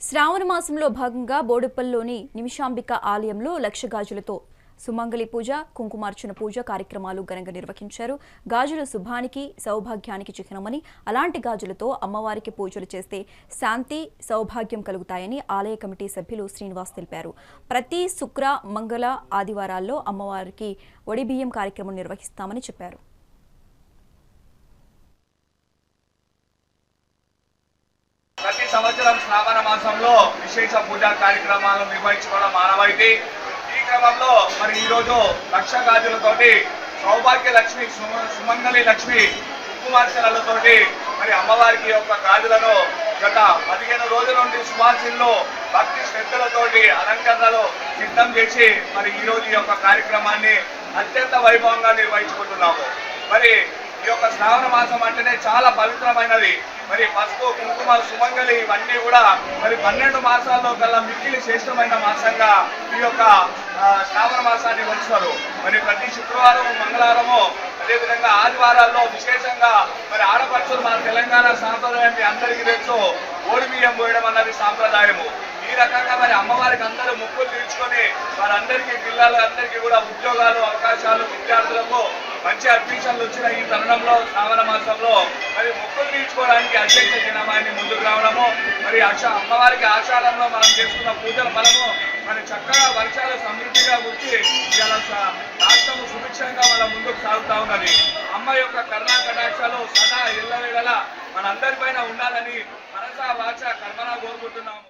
శ్రావణ మాసంలో భాగంగా బోడుప్పల్లోని నిమిషాంబిక ఆలయంలో లక్ష గాజులతో సుమంగళి పూజ కుంకుమార్చన పూజ కార్యక్రమాలు ఘనంగా నిర్వహించారు. గాజులు శుభానికి సౌభాగ్యానికి చిహ్నమని అలాంటి గాజులతో అమ్మవారికి పూజలు చేస్తే శాంతి సౌభాగ్యం కలుగుతాయని ఆలయ కమిటీ సభ్యులు శ్రీనివాస్ తెలిపారు. ప్రతి శుక్ర మంగళ ఆదివారాల్లో అమ్మవారికి ఒడిబియ్యం కార్యక్రమం నిర్వహిస్తామని చెప్పారు ప్రతి సంవత్సరం శ్రావణ మాసంలో విశేష పూజా కార్యక్రమాలు నిర్వహించుకోవడం మానవాయితీ ఈ క్రమంలో మరి ఈరోజు లక్ష గాజులతోటి సౌభాగ్య లక్ష్మి సుమ- సుమంగళి లక్ష్మి కుంకుమార్చనలతోటి మరి అమ్మవారికి యొక్క గాజులను గత పదిహేను రోజుల నుండి సువాసిల్లో భక్తి శ్రద్ధలతోటి అలంకరణలు సిద్ధం చేసి మరి ఈ రోజు యొక్క కార్యక్రమాన్ని అత్యంత వైభవంగా నిర్వహించుకుంటున్నాము. మరి ఈ యొక్క శ్రావణ మాసం అంటేనే చాలా పవిత్రమైనది. మరి పసుపు కుంకుమ సుమంగళి ఇవన్నీ కూడా మరి పన్నెండు మాసాల్లో కల్లా మిక్కిలి శ్రేష్టమైన మాసంగా ఈ యొక్క శ్రావణ మాసాన్ని వలుస్తారు మరి ప్రతి శుక్రవారం మంగళవారము అదేవిధంగా ఆదివారాల్లో విశేషంగా మరి ఆడపడుచులు మన తెలంగాణ సాంప్రదాయం మీ అందరికీ తెలుసు. ఓడి బియ్యం పోయడం అన్నది సాంప్రదాయము. ఈ రకంగా మరి అమ్మవారికి అందరూ ముక్కులు తీర్చుకొని వారందరికీ పిల్లలందరికీ కూడా ఉద్యోగాలు అవకాశాలు విద్యార్థులకు మంచి అడ్మిషన్లు వచ్చిన ఈ తరుణంలో శ్రావణ మాసంలో మరి మొక్కులు తీర్చుకోవడానికి అధ్యక్ష దినమాన్ని ముందుకు రావడము మరి ఆశా అమ్మవారికి ఆచారంలో మనం చేసుకున్న పూజల ఫలము మరి చక్కగా వర్షాలు సమృద్ధిగా వచ్చి ఇవాళ రాష్ట్రము సుభిక్షంగా మన ముందుకు సాగుతా ఉన్నది. అమ్మ యొక్క కరుణా కటాక్షాలు సదా ఎల్లవేళలా మనందరిపైన ఉండాలని మనసా వాచ కర్మనా కోరుకుంటున్నాము.